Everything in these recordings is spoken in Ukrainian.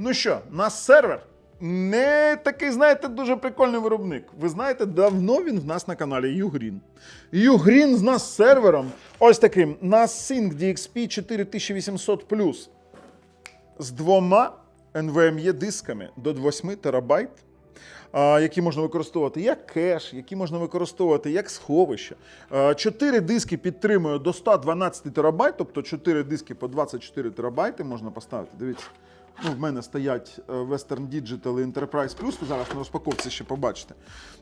Ну що, наш сервер не такий, знаєте, дуже прикольний виробник. Ви знаєте, давно він в нас на каналі Ugreen. Ugreen з нас сервером. Ось таким NAS Sync DXP 4800 з двома NVMe дисками до 8 терабайт, які можна використовувати як кеш, які можна використовувати як сховище. Чотири диски підтримує до 112 терабайт, тобто 4 диски по 24 терабайти можна поставити. Дивіться. Ну, в мене стоять е, Western Digital і Enterprise Plus, зараз на розпаковці ще побачите.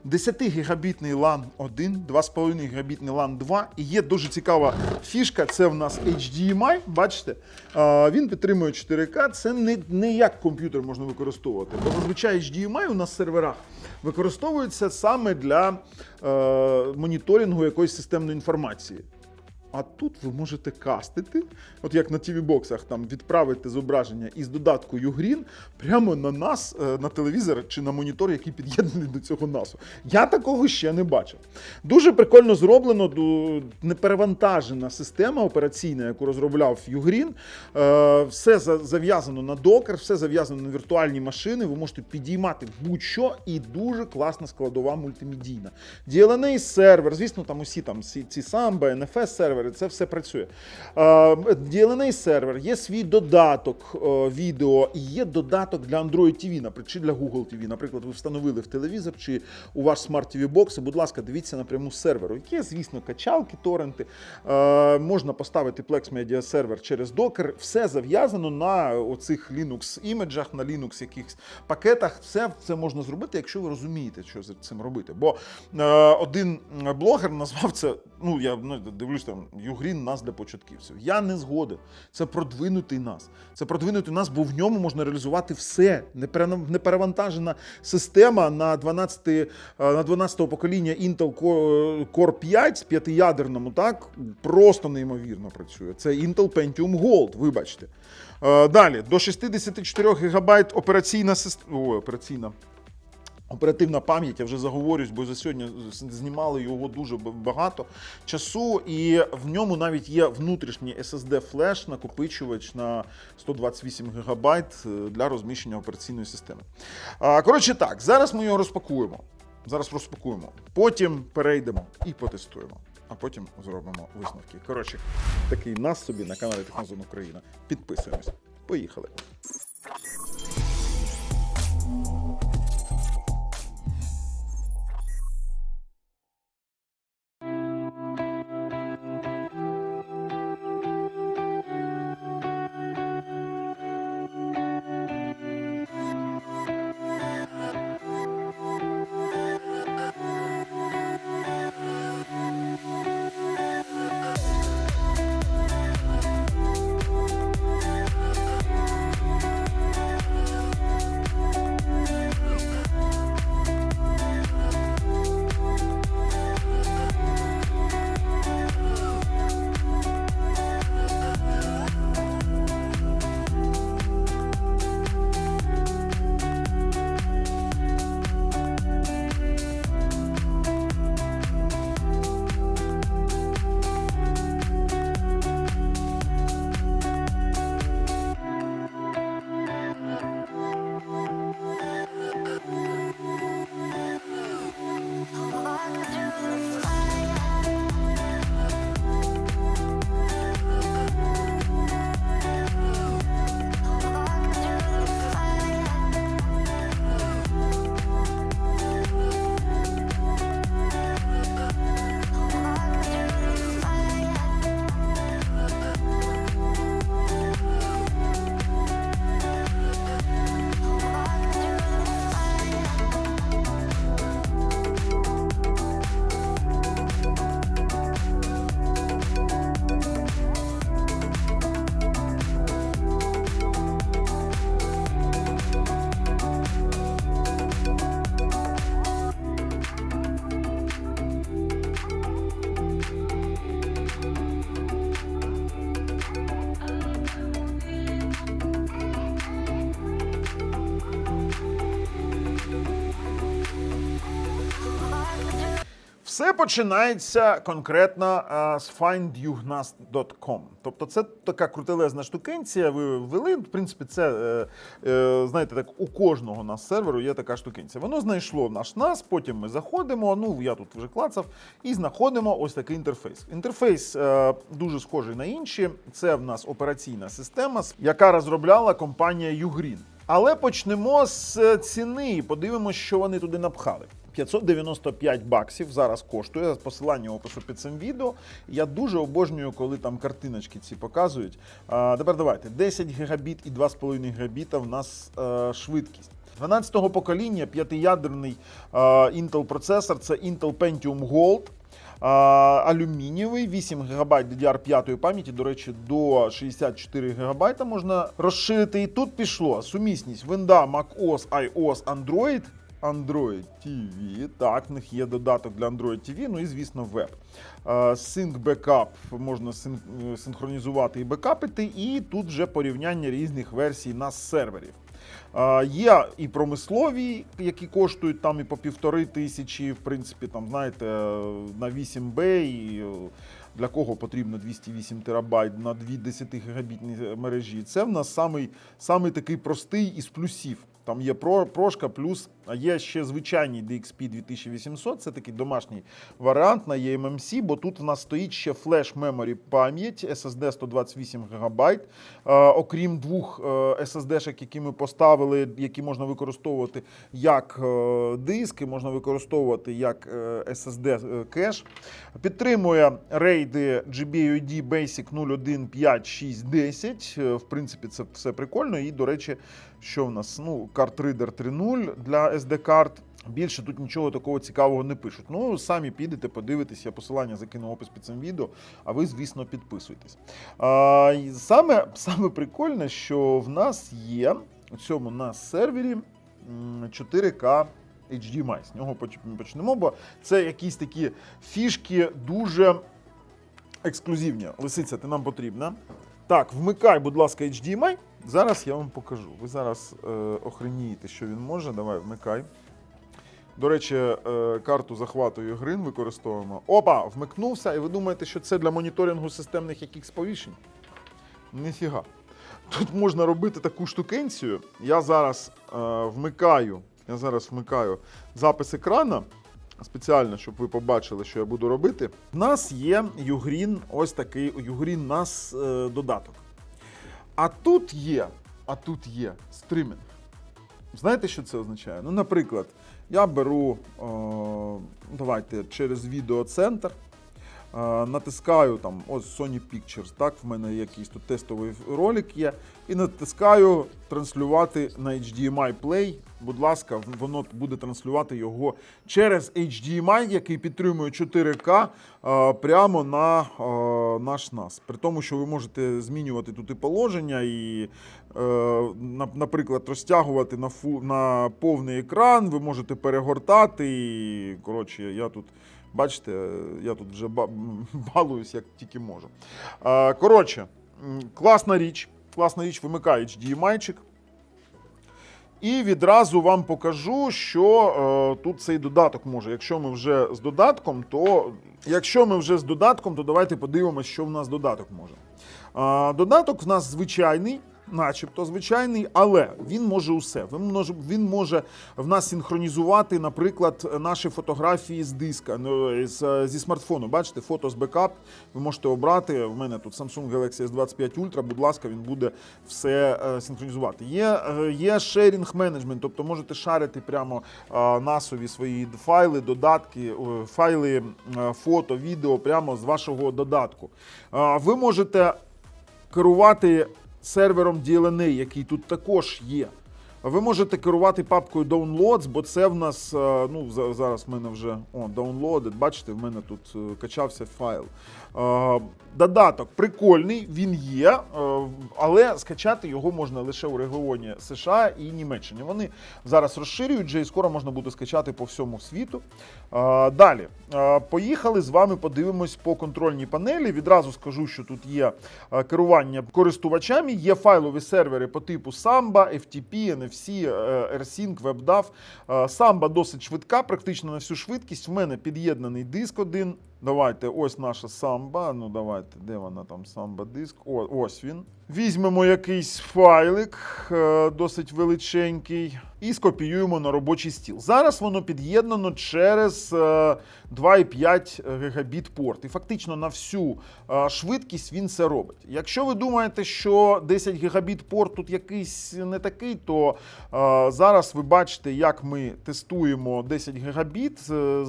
10 гігабітний LAN 1, 2,5 гігабітний LAN 2. І є дуже цікава фішка, це в нас HDMI, бачите? Він підтримує 4К, це не, не як комп'ютер можна використовувати. Бо зазвичай HDMI у нас в серверах використовується саме для е, моніторингу якоїсь системної інформації. А тут ви можете кастити, от як на TV-боксах, там відправити зображення із додатку Ugreen прямо на нас, е, на телевізор чи на монітор, який під'єднаний до цього насу. Я такого ще не бачив. Дуже прикольно зроблено, неперевантажена система операційна, яку розробляв Ugreen. Е, Все зав'язано на докер, все зав'язано на віртуальні машини. Ви можете підіймати будь-що і дуже класна складова мультимедійна. DLNA сервер, звісно, там усі там ці, Samba, NFS сервери, це все працює. Е, DLNA сервер, є свій додаток е, відео, і є додаток для Android TV, наприклад, чи для Google TV. Наприклад, ви встановили в телевізор чи у ваш смарт TV бокс. Будь ласка, дивіться напряму з серверу. Є, звісно, качалки, торренти. Е, можна поставити Plex Media сервер через докер. Все зав'язано на оцих Linux іміджах, на Linux якихось пакетах. Все це можна зробити, якщо ви розумієте, що з цим робити. Бо е, один блогер назвав це. Ну я ну, дивлюсь там Югрін нас для початківців. Я не згоден. Це продвинутий нас. Це продвинутий нас, бо в ньому можна реалізувати все. Неперевантажена система на 12, е, на 12 покоління Intel Core Core 5 з п'ятиядерному, так просто неймовірно працює. Це Intel Pentium Gold, вибачте. Е, Далі до 64 ГБ операційна система. Оперативна пам'ять, я вже заговорюсь, бо за сьогодні знімали його дуже багато часу, і в ньому навіть є внутрішній SSD флеш, накопичувач на 128 ГБ для розміщення операційної системи. Коротше так, зараз ми його розпакуємо. Зараз розпакуємо, потім перейдемо і потестуємо, а потім зробимо висновки. Коротше, такий нас собі на каналі Технозон Україна. Підписуємось. Поїхали. Все починається конкретно а, з findyugnas.com. Тобто це така крутелезна штукенція. Ви ввели. В принципі, це е, е, знаєте, так у кожного нас серверу є така штукенція. Воно знайшло наш нас. Потім ми заходимо. Ну я тут вже клацав, і знаходимо ось такий інтерфейс. Інтерфейс е, дуже схожий на інші. Це в нас операційна система, яка розробляла компанія Ugreen. Але почнемо з е, ціни і подивимося, що вони туди напхали. 595 баксів зараз коштує посилання опису під цим відео. Я дуже обожнюю, коли там картиночки ці показують. А, тепер давайте 10 гігабіт і 2,5 гігабіта в нас е, швидкість. 12-го покоління п'ятиядерний е, Intel процесор це Intel Pentium Gold. А, алюмінієвий, 8 ГБ DDR5 пам'яті, до речі, до 64 ГБ можна розширити. І тут пішло сумісність Windows, macOS, iOS, Android. Android TV, так, в них є додаток для Android TV, ну і звісно, веб. Е, Sync Backup можна е, синхронізувати і бекапити, і тут вже порівняння різних версій на серверів. Е, Є і промислові, які коштують там і по півтори тисячі, в принципі, там, знаєте, е, на 8Б і е, для кого потрібно 208 терабайт на 2 10 гігабітні мережі. Це в нас самий, самий такий простий із плюсів. Там є про, прошка плюс, є ще звичайний DXP 2800, це такий домашній варіант на eMMC, бо тут в нас стоїть ще флеш memory пам'ять, SSD 128 ГБ. Окрім двох е, SSD-шок, які ми поставили, які можна використовувати як е, диски, можна використовувати як е, SSD кеш. Підтримує рейди GBUD Basic 01, 5, 6, 10. Е, В принципі, це все прикольно. І, до речі, що в нас? Ну, карт Reader 3.0 для SD-карт. Більше тут нічого такого цікавого не пишуть. Ну, самі підете, подивитесь, я посилання закину опис під цим відео, а ви, звісно, підписуйтесь. А, саме, саме прикольне, що в нас є у цьому на сервері 4К HDMI. З нього почнемо, бо це якісь такі фішки дуже ексклюзивні. Лисиця, ти нам потрібна. Так, вмикай, будь ласка, HDMI. Зараз я вам покажу. Ви зараз е, охренієте, що він може. Давай, вмикай. До речі, е, карту захвату Грин використовуємо. Опа, вмикнувся, і ви думаєте, що це для моніторингу системних якихось сповіщень? Ніфіга. Тут можна робити таку штукенцію. Я зараз е, вмикаю, я зараз вмикаю запис екрана. Спеціально, щоб ви побачили, що я буду робити. У нас є Югрін, ось такий Югрін нас е, додаток. А тут є, а тут є стримінг. Знаєте, що це означає? Ну, наприклад, я беру, е, давайте через відеоцентр, натискаю там, ось Sony Pictures, так, в мене якийсь тут тестовий ролик є, і натискаю транслювати на HDMI Play. Будь ласка, воно буде транслювати його через HDMI, який підтримує 4К е, прямо на наш NAS. При тому, що ви можете змінювати тут і положення, і, е, наприклад, розтягувати на, фу, на повний екран, ви можете перегортати. І, коротше, я тут. Бачите, я тут вже ба- балуюсь, як тільки можу. Коротше, класна річ. Класна річ, вимикає HDMI-чик. І відразу вам покажу, що е, тут цей додаток може. Якщо ми вже з додатком, то якщо ми вже з додатком, то давайте подивимося, що в нас додаток може. Додаток в нас звичайний, начебто звичайний, але він може усе. Він може, він може в нас синхронізувати, наприклад, наші фотографії з диска, ну, з, зі смартфону. Бачите, фото з бекап. Ви можете обрати. В мене тут Samsung Galaxy S25 Ultra, будь ласка, він буде все е, синхронізувати. Є, е, є шерінг менеджмент, тобто можете шарити прямо е, насові свої файли, додатки, файли, фото, відео прямо з вашого додатку. Ви можете керувати сервером DLNA, який тут також є. Ви можете керувати папкою Downloads, бо це в нас, е, ну, зараз в мене вже о, downloaded, бачите, в мене тут е, качався файл. Е, Додаток прикольний, він є, але скачати його можна лише у регіоні США і Німеччині. Вони зараз розширюють вже і скоро можна буде скачати по всьому світу. Далі, поїхали з вами, подивимось по контрольній панелі. Відразу скажу, що тут є керування користувачами, є файлові сервери по типу Samba, FTP, NFC. Е, AirSync, WebDAV. Е, Самба досить швидка, практично на всю швидкість. В мене під'єднаний диск один. Давайте, ось наша самба. Ну давайте, де вона там самба диск? Ось він. Візьмемо якийсь файлик, е, досить величенький, і скопіюємо на робочий стіл. Зараз воно під'єднано через е, 2,5 гігабіт порт. І фактично на всю е, швидкість він це робить. Якщо ви думаєте, що 10 гігабіт порт тут якийсь не такий, то е, зараз ви бачите, як ми тестуємо 10 гігабіт е,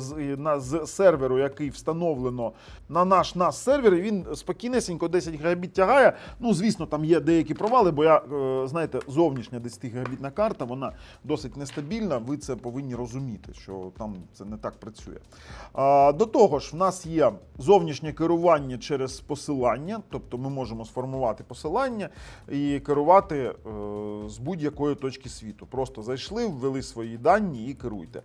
з, серверу, який встановлено на наш NAS сервер, і він спокійнесенько 10 гігабіт тягає. Ну, звісно, там є деякі провали, бо я, е, знаєте, зовнішня 10 гігабітна карта, вона досить нестабільна. Ви це повинні розуміти, що там це не так працює. До того ж, в нас є зовнішнє керування через посилання, тобто ми можемо сформувати посилання і керувати е, з будь-якої точки світу. Просто зайшли, ввели свої дані і керуйте.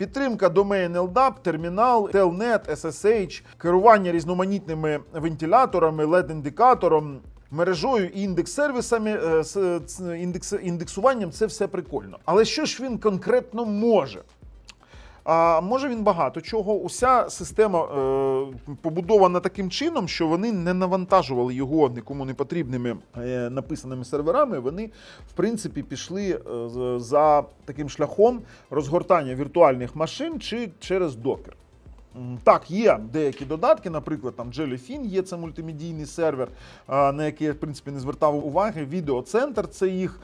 Підтримка домен LDAP, термінал, Telnet, SSH, керування різноманітними вентиляторами, LED-індикатором, мережою і індекс-сервісами, з індекс, індексуванням це все прикольно. Але що ж він конкретно може? А може він багато чого. Уся система е, побудована таким чином, що вони не навантажували його нікому не потрібними е, написаними серверами. Вони, в принципі, пішли е, за таким шляхом розгортання віртуальних машин чи через докер. Так, є деякі додатки, наприклад, там Jellyfin є це мультимедійний сервер, на який я в принципі не звертав уваги. Відеоцентр це їх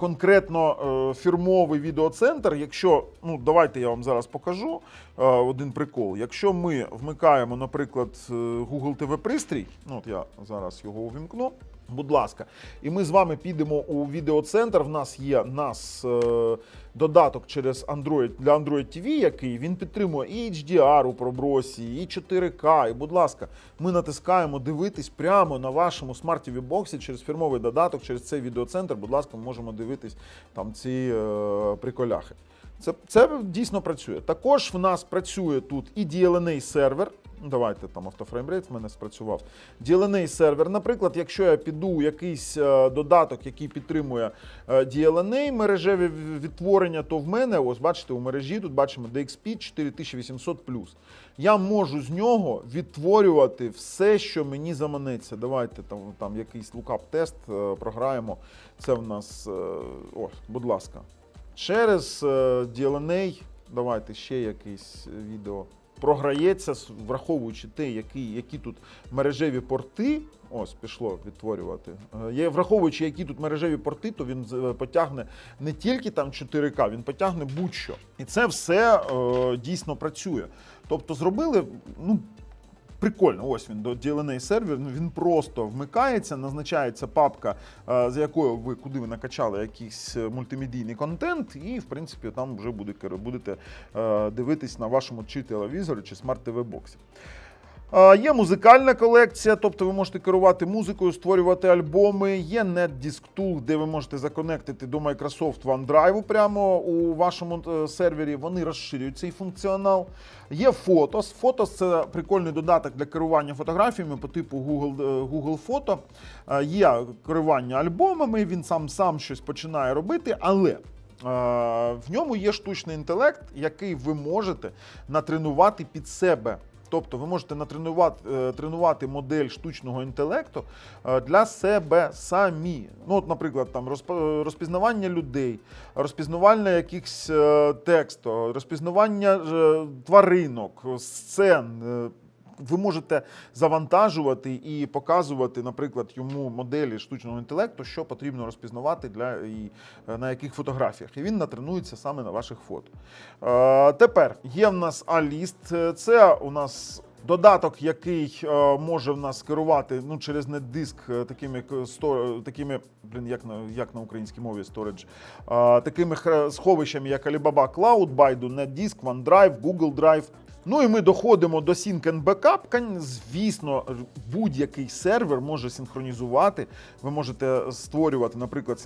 конкретно е, фірмовий відеоцентр. Якщо, ну давайте я вам зараз покажу е, один прикол. Якщо ми вмикаємо, наприклад, е, Google TV пристрій, ну от я зараз його увімкну. Будь ласка, і ми з вами підемо у відеоцентр. В нас є нас е, додаток через Android для Android TV, який він підтримує і HDR у пробросі, і 4К. І, будь ласка, ми натискаємо дивитись прямо на вашому смарт TV боксі через фірмовий додаток, через цей відеоцентр. Будь ласка, ми можемо дивитись там ці е, приколяхи. Це, це дійсно працює. Також в нас працює тут і DLNA сервер. Давайте там автофреймрейт в мене спрацював. DLNA сервер. Наприклад, якщо я піду у якийсь е, додаток, який підтримує е, DLNA мережеві відтворення, то в мене, ось бачите, у мережі тут бачимо DXP 4800 Я можу з нього відтворювати все, що мені заманеться. Давайте там, там якийсь лукап-тест е, програємо. Це в нас, е, ось, будь ласка. Через е, DLNA, давайте ще якийсь е, відео. Програється, враховуючи те, які, які тут мережеві порти. Ось пішло відтворювати. Е, Є, враховуючи, які тут мережеві порти, то він потягне не тільки там 4К, він потягне будь-що. І це все е, дійсно працює. Тобто зробили, ну. Прикольно, ось він доділений сервер. Ну він просто вмикається, назначається папка, з якою ви куди ви накачали якийсь е, мультимедійний контент, і в принципі там вже буде, будете е, дивитись на вашому чи телевізорі, чи смарт тв боксі. Є музикальна колекція, тобто ви можете керувати музикою, створювати альбоми. Є NetDisk Tool, де ви можете законектити до Microsoft OneDrive прямо у вашому е, сервері. Вони розширюють цей функціонал. Є Photos. Photos – це прикольний додаток для керування фотографіями по типу Google, е, Google Photo. Е, Є керування альбомами, він сам сам щось починає робити, але. В ньому є штучний інтелект, який ви можете натренувати під себе. Тобто ви можете натренувати е, тренувати модель штучного інтелекту е, для себе самі. Ну, от, наприклад, там розп- розпізнавання людей, розпізнавання якихось е, тексту, розпізнавання е, тваринок, сцен. Ви можете завантажувати і показувати, наприклад, йому моделі штучного інтелекту, що потрібно розпізнавати для і е, на яких фотографіях. І він натренується саме на ваших фото. Е, тепер є в нас А-ліст. Це у нас. Додаток, який е, може в нас керувати ну, через NetDisk е, такими такими, блін, як на як на українській мові storage, такими сховищами, як Alibaba Cloud, Baidu NetDisk, OneDrive, Google Drive. Ну і ми доходимо до Sync and. Звісно, будь-який сервер може синхронізувати. Ви можете створювати, наприклад,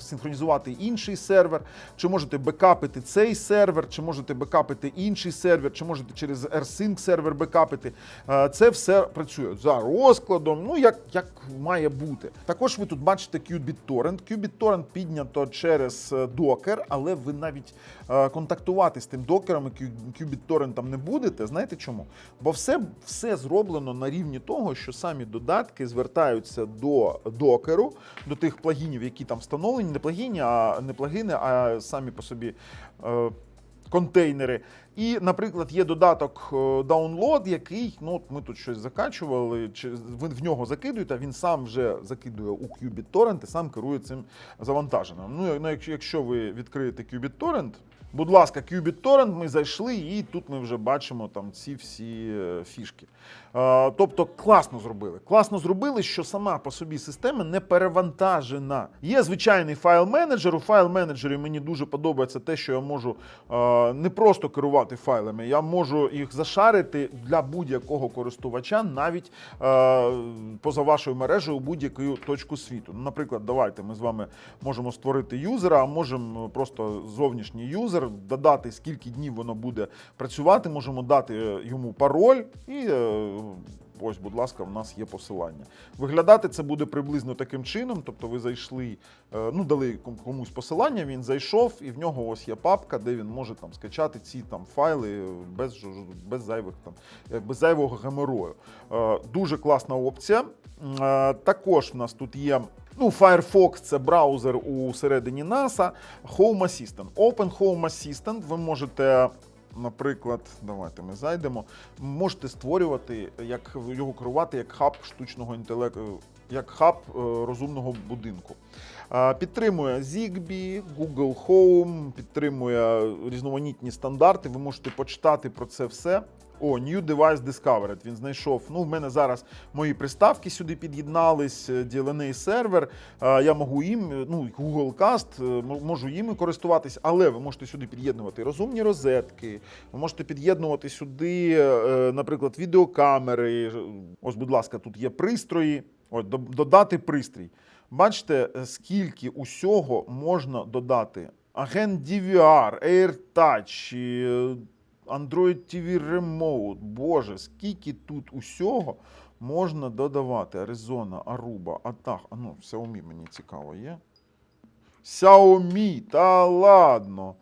синхронізувати інший сервер, чи можете бекапити цей сервер, чи можете бекапити інший сервер, чи можете через AirSync сервер бекапити. Е, Це все працює за розкладом, ну як, як має бути. Також ви тут бачите Qubit Torrent. Qubit піднято через докер, але ви навіть е, контактувати з тим докером і Q- Qubit Torrent не будете. Знаєте чому? Бо все, все зроблено на рівні того, що самі додатки звертаються до докеру, до тих плагінів, які там встановлені, не плагіні, а не плагіни, а самі по собі. Е, Контейнери. І, наприклад, є додаток е, Download, який, ну ми тут щось закачували, чи ви в нього закидуєте, а він сам вже закидує у Qubit Torrent і сам керує цим завантаженням. Ну, ну, якщо ви відкриєте Qubit Torrent, будь ласка, Qubit Torrent, ми зайшли, і тут ми вже бачимо там ці всі е, фішки. Е, тобто класно зробили. Класно зробили, що сама по собі система не перевантажена. Є звичайний файл-менеджер. У файл-менеджері мені дуже подобається те, що я можу е, не просто керувати файлами, я можу їх зашарити для будь-якого користувача, навіть е, поза вашою мережею у будь-яку точку світу. Ну, наприклад, давайте ми з вами можемо створити юзера, а можемо просто зовнішній юзер, додати скільки днів воно буде працювати, можемо дати йому пароль і. Ось, будь ласка, в нас є посилання. Виглядати це буде приблизно таким чином. Тобто, ви зайшли, е, ну дали комусь посилання, він зайшов, і в нього ось є папка, де він може там скачати ці там файли без, без зайвих там е, без зайвого геморою. Е, Дуже класна опція. Також в нас тут є. Ну, Firefox це браузер у середині NASA, Home Assistant. Open Home Assistant ви можете Наприклад, давайте ми зайдемо. Можете створювати, як його керувати як хаб штучного інтелекту, як хаб е, розумного будинку. Підтримує Zigbee, Google Home, підтримує різноманітні стандарти. Ви можете почитати про це все. О, New Device Discovered. Він знайшов. Ну, в мене зараз мої приставки сюди під'єднались, е, DLNA сервер. Е, Я можу їм, е, ну, Google Cast, можу їм користуватись, але ви можете сюди під'єднувати розумні розетки, ви можете під'єднувати сюди, наприклад, відеокамери. Ось, будь ласка, тут є пристрої. От, додати пристрій. Бачите, скільки усього можна додати. Агент DVR, AirTouch, Android TV Remote. Боже, скільки тут усього можна додавати. Arizona, Aruba, Атах. А ну, Xiaomi мені цікаво є. Xiaomi, та ладно.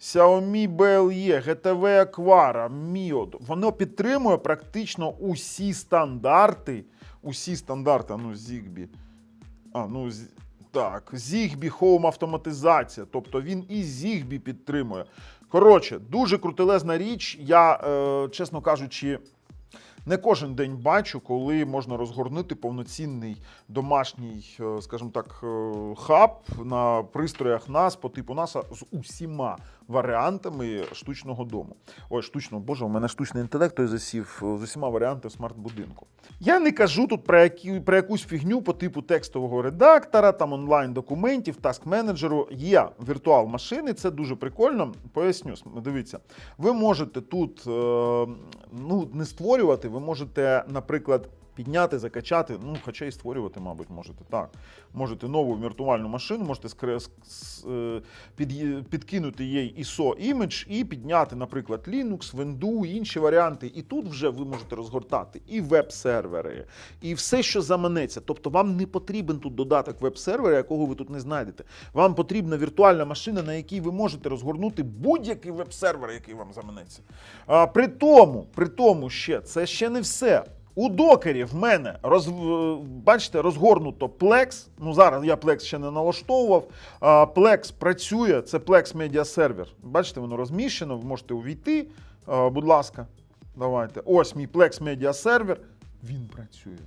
Xiaomi BLE, GTV Aquara, Mio. Воно підтримує практично усі стандарти. Усі стандарти, ну, Zigbee. А, ну, так, Zigbee Home автоматизація. Тобто він і Zigbee підтримує. Коротше, дуже крутелезна річ. Я, е, чесно кажучи, не кожен день бачу, коли можна розгорнути повноцінний домашній, е, скажімо так, е, хаб на пристроях NAS по типу NASA з усіма варіантами штучного дому. Ой, штучного, боже, у мене штучний інтелект той засів е, з усіма варіантами смарт-будинку. Я не кажу тут про, які, про якусь фігню по типу текстового редактора, там онлайн-документів, таск-менеджеру. Є віртуал машини, це дуже прикольно. Поясню, дивіться, ви можете тут ну, не створювати, ви можете, наприклад, підняти, закачати, ну, хоча і створювати, мабуть, можете так. Можете нову віртуальну машину, можете е, під, підкинути їй ISO імідж і підняти, наприклад, Linux, Windows, інші варіанти. І тут вже ви можете розгортати і веб-сервери, і все, що заманеться. Тобто вам не потрібен тут додаток веб-сервера, якого ви тут не знайдете. Вам потрібна віртуальна машина, на якій ви можете розгорнути будь-який веб-сервер, який вам заманеться. А, при тому, при тому ще, це ще не все. У докері в мене роз, бачите, розгорнуто Plex. Ну зараз я Plex ще не налаштовував. Plex працює, це Plex Media Server. Бачите, воно розміщено, ви можете увійти. Будь ласка, давайте. Ось мій Plex Media Server. Він працює.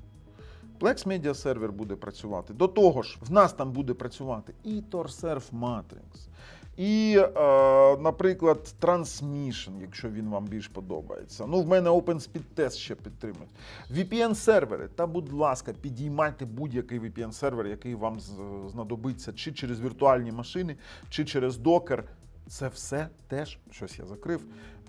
Plex Media Server буде працювати. До того ж, в нас там буде працювати і TorServe Matrix, і, е, наприклад, Transmission, якщо він вам більш подобається. Ну, в мене OpenSpeed Test ще підтримують. VPN-сервери. Та, будь ласка, підіймайте будь-який VPN-сервер, який вам знадобиться, чи через віртуальні машини, чи через докер. Це все теж щось я закрив.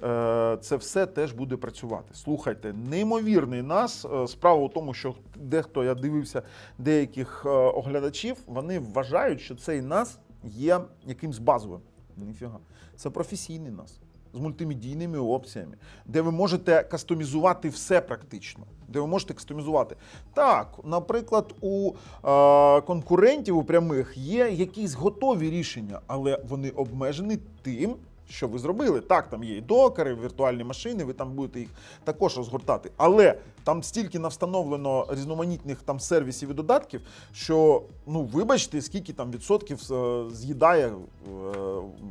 е, Це все теж буде працювати. Слухайте, неймовірний нас. Е, Справа у тому, що дехто я дивився деяких е, оглядачів, вони вважають, що цей нас є якимсь базовим. Ніфіга. Це професійний нас з мультимедійними опціями, де ви можете кастомізувати все практично. Де ви можете кастомізувати. Так, наприклад, у е, конкурентів у прямих є якісь готові рішення, але вони обмежені тим, що ви зробили. Так, там є і докери, віртуальні машини, ви там будете їх також розгортати. Але там стільки навстановлено різноманітних там сервісів і додатків, що ну вибачте, скільки там відсотків е, з'їдає, е,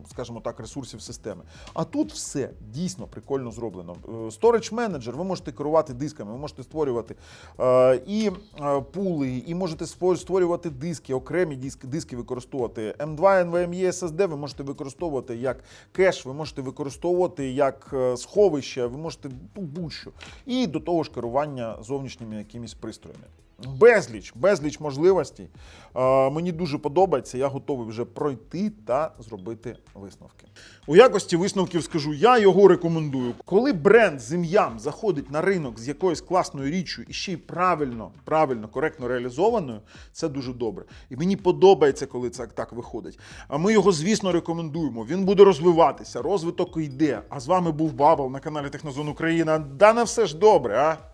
скажімо так, ресурсів системи. А тут все дійсно прикольно зроблено. Е, Storage Manager, ви можете керувати дисками, ви можете створювати і пули, і можете створювати диски, окремі диски, диски використовувати. M2, NVMe, SSD ви можете використовувати як кеш, ви можете використовувати як е, сховище, ви можете ну, будь-що. І до того ж керування зовнішніми якимись пристроями. Безліч, безліч можливостей. Мені дуже подобається. Я готовий вже пройти та зробити висновки. У якості висновків скажу, я його рекомендую. Коли бренд з ім'ям заходить на ринок з якоюсь класною річчю і ще й правильно, правильно, коректно реалізованою, це дуже добре. І мені подобається, коли це так виходить. А ми його, звісно, рекомендуємо. Він буде розвиватися, розвиток йде. А з вами був Бабл на каналі Технозон Україна. Да на все ж добре, а?